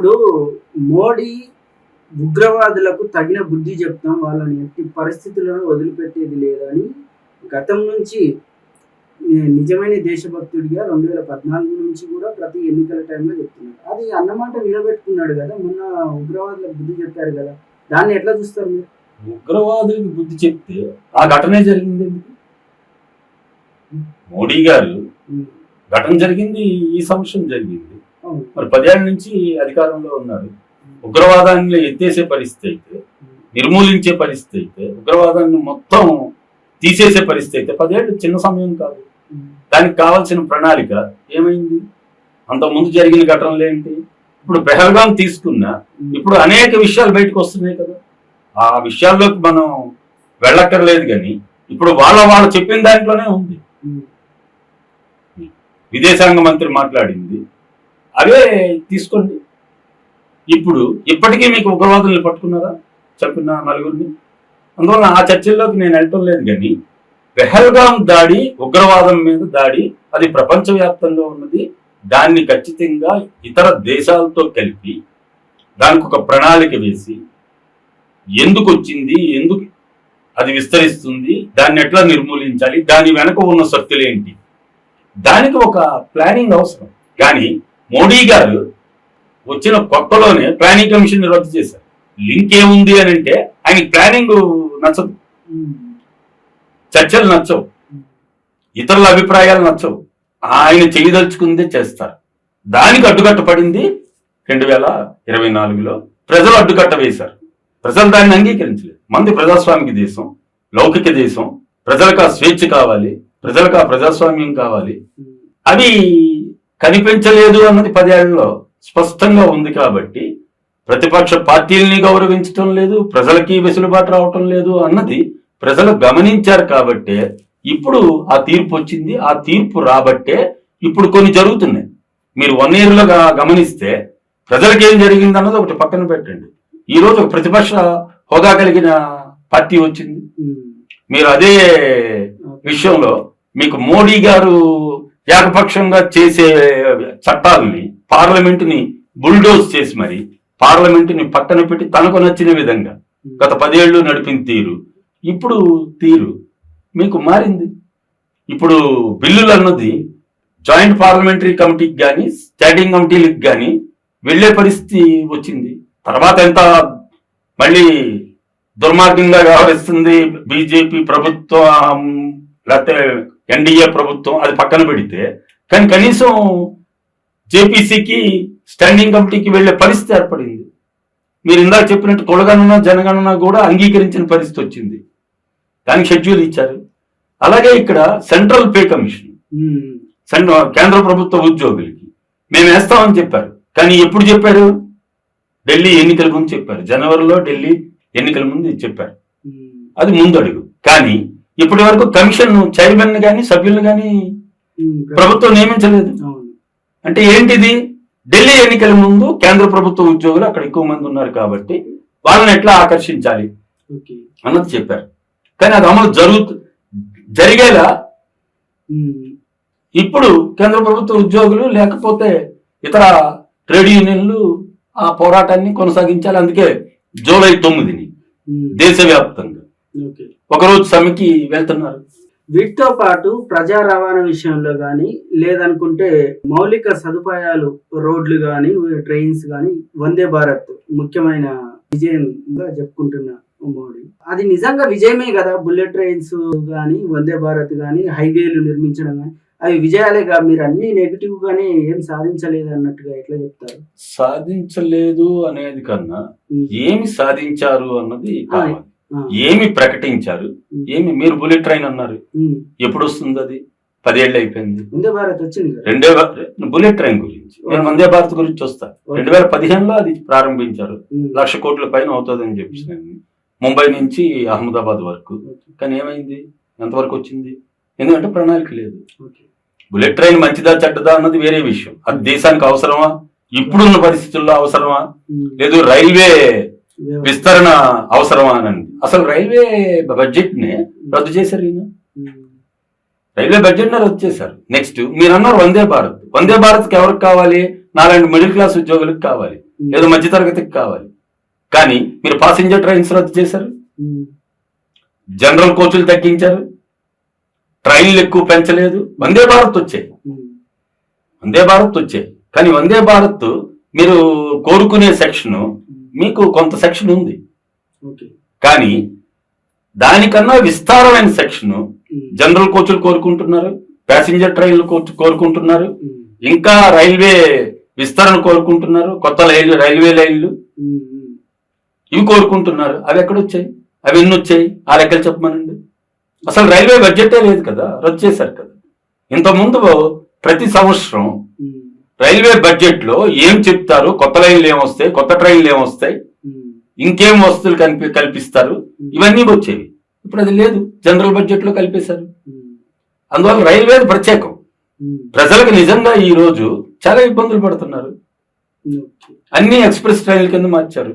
ఇప్పుడు మోడీ ఉగ్రవాదులకు తగిన బుద్ధి చెప్తాం వాళ్ళని ఎట్టి పరిస్థితులను వదిలిపెట్టేది లేదని గతం నుంచి నిజమైన దేశభక్తుడిగా రెండు వేల పద్నాలుగు నుంచి కూడా ప్రతి ఎన్నికల టైంలో చెప్తున్నాడు. అది అన్నమాట నిలబెట్టుకున్నాడు కదా మొన్న ఉగ్రవాదులకు బుద్ధి చెప్పారు కదా దాన్ని ఎట్లా చూస్తారు మీరు? ఉగ్రవాదులకు బుద్ధి చెప్తే ఆ ఘటనే జరిగింది మోడీ గారు ఘటన జరిగింది ఈ సంవత్సరం జరిగింది. మరి పదేళ్ళ నుంచి అధికారంలో ఉన్నారు ఉగ్రవాదాన్ని ఎత్తేసే పరిస్థితి అయితే నిర్మూలించే పరిస్థితి అయితే ఉగ్రవాదాన్ని మొత్తం తీసేసే పరిస్థితి అయితే పదేళ్ళు చిన్న సమయం కాదు. దానికి కావాల్సిన ప్రణాళిక ఏమైంది? అంతకుముందు ముందు జరిగిన ఘటనలు ఏంటి? ఇప్పుడు పెహల్గాం తీసుకున్నా ఇప్పుడు అనేక విషయాలు బయటకు వస్తున్నాయి కదా. ఆ విషయాల్లోకి మనం వెళ్ళక్కర్లేదు కానీ ఇప్పుడు వాళ్ళ వాళ్ళు చెప్పిన దాంట్లోనే ఉంది. విదేశాంగ మంత్రి మాట్లాడింది అవే తీసుకోండి. ఇప్పుడు ఇప్పటికీ మీకు ఉగ్రవాదుల్ని పట్టుకున్నారా? చెప్పిన నలుగురిని? అందువల్ల ఆ చర్చల్లోకి నేను వెళ్ళటం లేదు కానీ పెహల్గాం దాడి ఉగ్రవాదం మీద దాడి అది ప్రపంచవ్యాప్తంగా ఉన్నది. దాన్ని ఖచ్చితంగా ఇతర దేశాలతో కలిపి దానికి ఒక ప్రణాళిక వేసి ఎందుకు వచ్చింది? ఎందుకు అది విస్తరిస్తుంది? దాన్ని ఎట్లా నిర్మూలించాలి? దాని వెనక ఉన్న శక్తులు ఏంటి? దానికి ఒక ప్లానింగ్ అవసరం. కానీ మోడీ గారు వచ్చిన కొత్తలోనే ప్లానింగ్ కమిషన్ రద్దు చేశారు. లింక్ ఏముంది అని అంటే ఆయనకి ప్లానింగ్ నచ్చదు. చర్చలు నచ్చవు. ఇతరుల అభిప్రాయాలు నచ్చవు. ఆయన చేయదలుచుకుందే చేస్తారు. దానికి అడ్డుకట్ట పడింది రెండు వేల ఇరవై నాలుగులో. ప్రజలు అడ్డుకట్ట వేశారు. ప్రజలు దాన్ని అంగీకరించలేదు. మంది ప్రజాస్వామిక దేశం లౌకిక దేశం ప్రజలకు ఆ స్వేచ్ఛ కావాలి ప్రజలకు ఆ ప్రజాస్వామ్యం కావాలి. అవి కనిపించలేదు అన్నది పదేళ్ళలో స్పష్టంగా ఉంది కాబట్టి ప్రతిపక్ష పార్టీల్ని గౌరవించటం లేదు ప్రజలకి వెసులుబాటు రావటం లేదు అన్నది ప్రజలు గమనించారు కాబట్టే ఇప్పుడు ఆ తీర్పు వచ్చింది. ఆ తీర్పు రాబట్టే ఇప్పుడు కొన్ని జరుగుతున్నాయి. మీరు వన్ ఇయర్లో గా- గమనిస్తే ప్రజలకు ఏం జరిగింది అన్నది ఒకటి పక్కన పెట్టండి. ఈ రోజు ఒక ప్రతిపక్ష హోదా కలిగిన పార్టీ వచ్చింది. మీరు అదే విషయంలో మీకు మోడీ గారు ఏకపక్షంగా చేసే చట్టాలని పార్లమెంటుని బుల్డోజ్ చేసి మరి పార్లమెంటుని పక్కన పెట్టి తనకు నచ్చిన విధంగా గత పదేళ్ళు నడిపిన తీరు ఇప్పుడు తీరు మీకు మారింది. ఇప్పుడు బిల్లులు అన్నది జాయింట్ పార్లమెంటరీ కమిటీకి కానీ స్టాండింగ్ కమిటీలకు కానీ వెళ్ళే పరిస్థితి వచ్చింది. తర్వాత ఎంత మళ్ళీ దుర్మార్గంగా వ్యవహరిస్తుంది బీజేపీ ప్రభుత్వం లేకపోతే ఎన్డీఏ ప్రభుత్వం అది పక్కన పెడితే కానీ కనీసం జేపీసీకి స్టాండింగ్ కమిటీకి వెళ్ళే పరిస్థితి ఏర్పడింది. మీరు ఇందాక చెప్పినట్టు కులగణన జనగణన కూడా అంగీకరించిన పరిస్థితి వచ్చింది. దానికి షెడ్యూల్ ఇచ్చారు. అలాగే ఇక్కడ సెంట్రల్ పే కమిషన్ కేంద్ర ప్రభుత్వ ఉద్యోగులకి మేము వేస్తామని చెప్పారు. కానీ ఎప్పుడు చెప్పారు? ఢిల్లీ ఎన్నికల ముందు చెప్పారు. జనవరిలో ఢిల్లీ ఎన్నికల ముందు చెప్పారు. అది ముందు అడుగు కానీ ఇప్పటి వరకు కమిషన్ చైర్మన్ కానీ సభ్యులను కానీ ప్రభుత్వం నియమించలేదు. అంటే ఏంటిది? ఢిల్లీ ఎన్నికల ముందు కేంద్ర ప్రభుత్వ ఉద్యోగులు అక్కడ ఎక్కువ మంది ఉన్నారు కాబట్టి వాళ్ళని ఎట్లా ఆకర్షించాలి? అన్నది చెప్పారు. కానీ అది అమలు జరుగుతు జరిగేలా ఇప్పుడు కేంద్ర ప్రభుత్వ ఉద్యోగులు లేకపోతే ఇతర ట్రేడ్ యూనియన్లు ఆ పోరాటాన్ని కొనసాగించాలి. అందుకే జూలై తొమ్మిదిని దేశవ్యాప్తంగా. ఒకరోజు సమ్మెకి వెళ్తున్నారు. వీటితో పాటు ప్రజా రవాణా విషయంలో కానీ లేదనుకుంటే మౌలిక సదుపాయాలు రోడ్లు కానీ ట్రైన్స్ కానీ వందే భారత్ ముఖ్యమైన విజయంగా చెప్పుకుంటున్న మోడీ. అది నిజంగా విజయమే కదా? బుల్లెట్ ట్రైన్స్ కానీ వందే భారత్ కానీ హైవేలు నిర్మించడం కానీ అవి విజయాలేగా మీరు అన్ని నెగిటివ్ గానే ఏం సాధించలేదు అన్నట్టుగా ఎట్లా చెప్తారు? సాధించలేదు అనేది కన్నా ఏమి సాధించారు అన్నది ఏమి ప్రకటించారు? ఏమి? మీరు బుల్లెట్ ట్రైన్ అన్నారు. ఎప్పుడు వస్తుంది అది పదేళ్ళు అయిపోయింది. వందే భారత్ వచ్చింది రెండే బుల్లెట్ ట్రైన్ గురించి. నేను వందే భారత్ గురించి వస్తా. రెండు వేల పదిహేనులో అది ప్రారంభించారు. లక్ష కోట్ల పైన అవుతుందని చెప్పి ముంబై నుంచి అహ్మదాబాద్ వరకు. కానీ ఏమైంది? ఎంతవరకు వచ్చింది? ఎందుకంటే ప్రణాళిక లేదు. బుల్లెట్ ట్రైన్ మంచిదా చెడ్డదా అన్నది వేరే విషయం. అది దేశానికి అవసరమా? ఇప్పుడున్న పరిస్థితుల్లో అవసరమా? లేదు రైల్వే విస్తరణ అవసరమా అని అసలు రైల్వే బడ్జెట్ని రద్దు చేశారు ఈయన. రైల్వే బడ్జెట్ని రద్దు చేశారు. నెక్స్ట్ మీరు అన్నారు వందే భారత్. వందే భారత్కి ఎవరికి కావాలి? నాలాంటి మిడిల్ క్లాస్ ఉద్యోగులకు కావాలి. ఏదో మధ్యతరగతికి కావాలి. కానీ మీరు పాసింజర్ ట్రైన్స్ రద్దు చేశారు. జనరల్ కోచ్లు తగ్గించారు. ట్రైన్లు ఎక్కువ పెంచలేదు. వందే భారత్ వచ్చాయి. వందే భారత్ వచ్చాయి. కానీ వందే భారత్ మీరు కోరుకునే సెక్షన్ మీకు కొంత సెక్షన్ ఉంది. ఓకే. కానీ దానికన్నా విస్తారమైన సెక్షన్ జనరల్ కోచ్లు కోరుకుంటున్నారు ప్యాసింజర్ ట్రైన్లు కోరు- కోరుకుంటున్నారు ఇంకా రైల్వే విస్తరణ కోరుకుంటున్నారు కొత్త రైలు రైల్వే లైన్లు ఇవి కోరుకుంటున్నారు. అవి ఎక్కడొచ్చాయి? అవి ఎన్ని వచ్చాయి ఆ లెక్కలు చెప్పమనండి. అసలు రైల్వే బడ్జెటే లేదు కదా రద్దు చేశారు కదా. ఇంతకుముందు ప్రతి సంవత్సరం రైల్వే బడ్జెట్లో ఏం చెప్తారు? కొత్త లైన్లు ఏమొస్తాయి కొత్త ట్రైన్లు ఏమొస్తాయి ఇంకేం వస్తువులు కల్పి కల్పిస్తారు? ఇవన్నీ వచ్చేవి. ఇప్పుడు అది లేదు. జనరల్ బడ్జెట్లో కలిపేశారు అందువల్ల రైల్వే ప్రత్యేకం. ప్రజలకు నిజంగా ఈ రోజు చాలా ఇబ్బందులు పడుతున్నారు. అన్ని ఎక్స్ప్రెస్ ట్రైన్ల కింద మార్చారు.